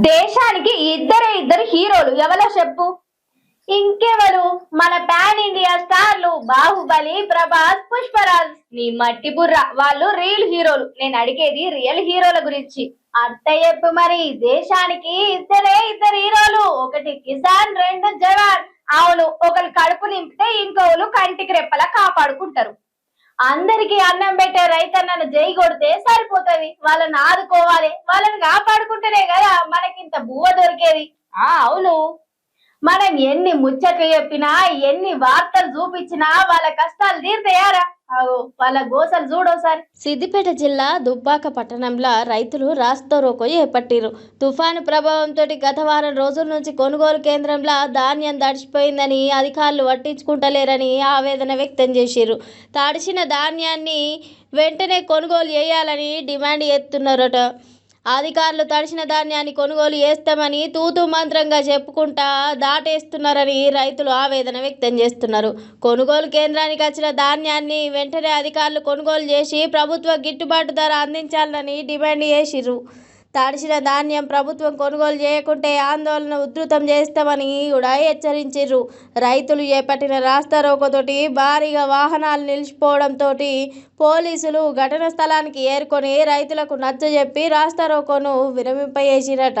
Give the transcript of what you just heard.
దేశానికి ఇద్దరే ఇద్దరు హీరోలు. ఎవరో చెప్పు. ఇంకెవరు? మన పాన్ ఇండియా స్టార్లు బాహుబలి ప్రభాస్ పుష్పరాజ్. నీ మట్టి బుర్ర. వాళ్ళు రియల్ హీరోలు. నేను అడిగేది రియల్ హీరోల గురించి. అత్త చెప్పు మరి. దేశానికి ఇద్దరే ఇద్దరు హీరోలు. ఒకటి కిసాన్ రెండు జవాన్. అవును ఒకరు కడుపు నింపితే ఇంకోలు కంటికి రెప్పలా కాపాడుకుంటారు. అందరికి అన్నం పెట్టే రైతన్నను జై కొడితే సరిపోతది. వాళ్ళని ఆదుకోవాలి. వాళ్ళని కాపాడుకుంటేనే కదా మనకింత బువ్వ దొరికేది. ఆ అవును. మనం ఎన్ని ముచ్చట్లు చెప్పినా ఎన్ని వార్తలు చూపించినా వాళ్ళ కష్టాలు తీరుతాయారా? వాళ్ళ గోసలు చూడోసారి సిద్దిపేట జిల్లా దుబ్బాక పట్టణంలో రైతులు రాస్తో రోకో చేపట్టిరు తుఫాను ప్రభావంతో గత వారం రోజుల నుంచి కొనుగోలు కేంద్రంలో ధాన్యం దడిచిపోయిందని అధికారులు పట్టించుకుంటలేరని ఆవేదన వ్యక్తం చేసిర్రు. తడిచిన ధాన్యాన్ని వెంటనే కొనుగోలు చేయాలని డిమాండ్ చేస్తున్నారట. అధికారులు తడిసిన ధాన్యాన్ని కొనుగోలు చేస్తామని తూతు మంత్రంగా చెప్పుకుంటా దాటేస్తున్నారని రైతులు ఆవేదన వ్యక్తం చేస్తున్నారు. కొనుగోలు కేంద్రానికి వచ్చిన ధాన్యాన్ని వెంటనే అధికారులు కొనుగోలు చేసి ప్రభుత్వ గిట్టుబాటు ధర అందించాలని డిమాండ్ చేసిర్రు. తడిసిన ధాన్యం ప్రభుత్వం కొనుగోలు చేయకుంటే ఆందోళన ఉధృతం చేస్తామని కూడా హెచ్చరించారు రైతులు చేపట్టిన రాస్తారోకోతోటి భారీగా వాహనాలు నిలిచిపోవడంతో పోలీసులు ఘటన స్థలానికి ఏరుకొని రైతులకు నచ్చజెప్పి రాస్తారోకోను విరమింపజేసిరట.